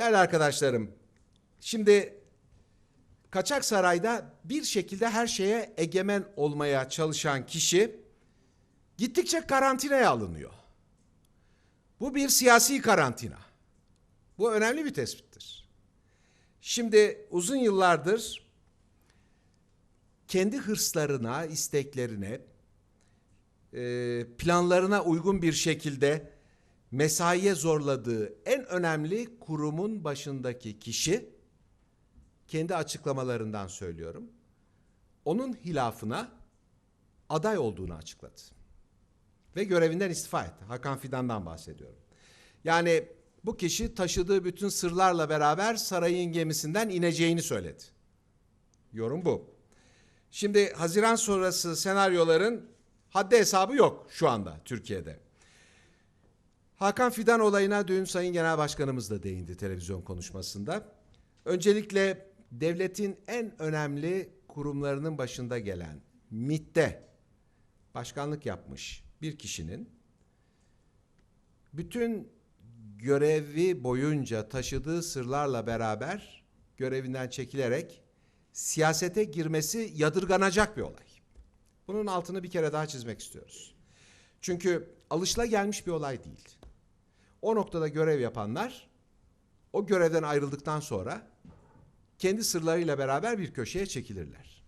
Değerli arkadaşlarım, şimdi Kaçak Saray'da bir şekilde her şeye egemen olmaya çalışan kişi gittikçe karantinaya alınıyor. Bu bir siyasi karantina. Bu önemli bir tespittir. Şimdi uzun yıllardır kendi hırslarına, isteklerine, e, planlarına uygun bir şekilde mesaiye zorladığı en önemli kurumun başındaki kişi kendi açıklamalarından söylüyorum. Onun hilafına aday olduğunu açıkladı. Ve görevinden istifa etti. Hakan Fidan'dan bahsediyorum. Yani bu kişi taşıdığı bütün sırlarla beraber sarayın gemisinden ineceğini söyledi. Yorum bu. Şimdi Haziran sonrası senaryoların haddi hesabı yok şu anda Türkiye'de. Hakan Fidan olayına dün Sayın Genel Başkanımız da değindi televizyon konuşmasında. Öncelikle devletin en önemli kurumlarının başında gelen MİT'te başkanlık yapmış bir kişinin bütün görevi boyunca taşıdığı sırlarla beraber görevinden çekilerek siyasete girmesi yadırganacak bir olay. Bunun altını bir kere daha çizmek istiyoruz. Çünkü alışılagelmiş bir olay değil. O noktada görev yapanlar o görevden ayrıldıktan sonra kendi sırlarıyla beraber bir köşeye çekilirler.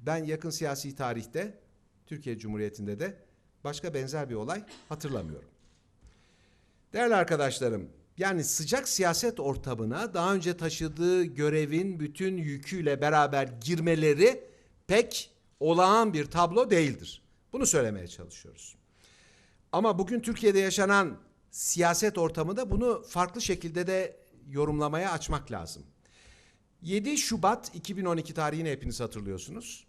Ben yakın siyasi tarihte Türkiye Cumhuriyeti'nde de başka benzer bir olay hatırlamıyorum. Değerli arkadaşlarım, yani sıcak siyaset ortamına daha önce taşıdığı görevin bütün yüküyle beraber girmeleri pek olağan bir tablo değildir. Bunu söylemeye çalışıyoruz. Ama bugün Türkiye'de yaşanan siyaset ortamında bunu farklı şekilde de yorumlamaya açmak lazım. 7 Şubat 2012 tarihini hepiniz hatırlıyorsunuz.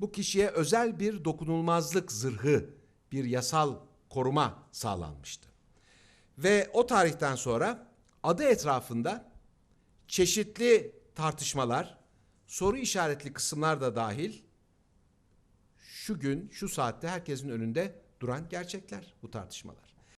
Bu kişiye özel bir dokunulmazlık zırhı, bir yasal koruma sağlanmıştı. Ve o tarihten sonra adı etrafında çeşitli tartışmalar, soru işaretli kısımlar da dahil şu gün, şu saatte herkesin önünde duran gerçekler bu tartışmalar.